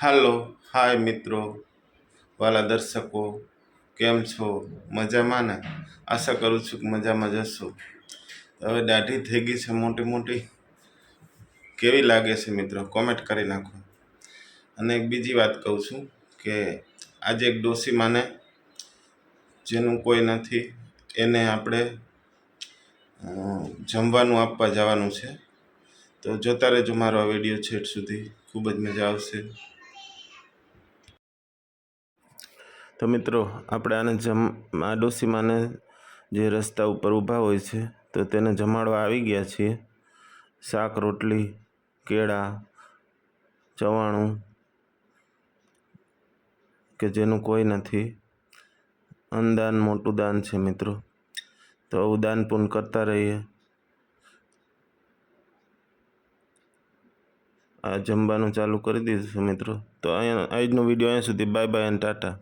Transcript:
હાલો, હાય મિત્રો, વાલા દર્શકો, કેમ છો? મજામાં ને? આશા કરું છું કે મજામાં જશો હવે દાઢી થઈ ગઈ છે મોટી મોટી. કેવી લાગે છે મિત્રો? કોમેન્ટ કરી નાખો. અને એક બીજી વાત કહું છું કે આજે એક ડોસીમાને જેનું કોઈ નથી, એને આપણે જમવાનું આપવા જવાનું છે. તો જોતા રહેજો મારો આ વીડિયો છેટ સુધી. ખૂબ જ મજા આવશે. તો મિત્રો, આપણે આને જમ આ ડોસીમાને જે રસ્તા ઉપર ઊભા હોય છે, તો તેને જમાડવા આવી ગયા છીએ. શાક, રોટલી, કેળા, ચવાણું, કે જેનું કોઈ નથી. અનદાન મોટું દાન છે મિત્રો. તો આવું દાન પૂન કરતા રહીએ. આ જમવાનું ચાલુ કરી દીધું છે મિત્રો. તો અહીંયા, આજનો વીડિયો અહીંયા સુધી. Bye bye and ta-ta.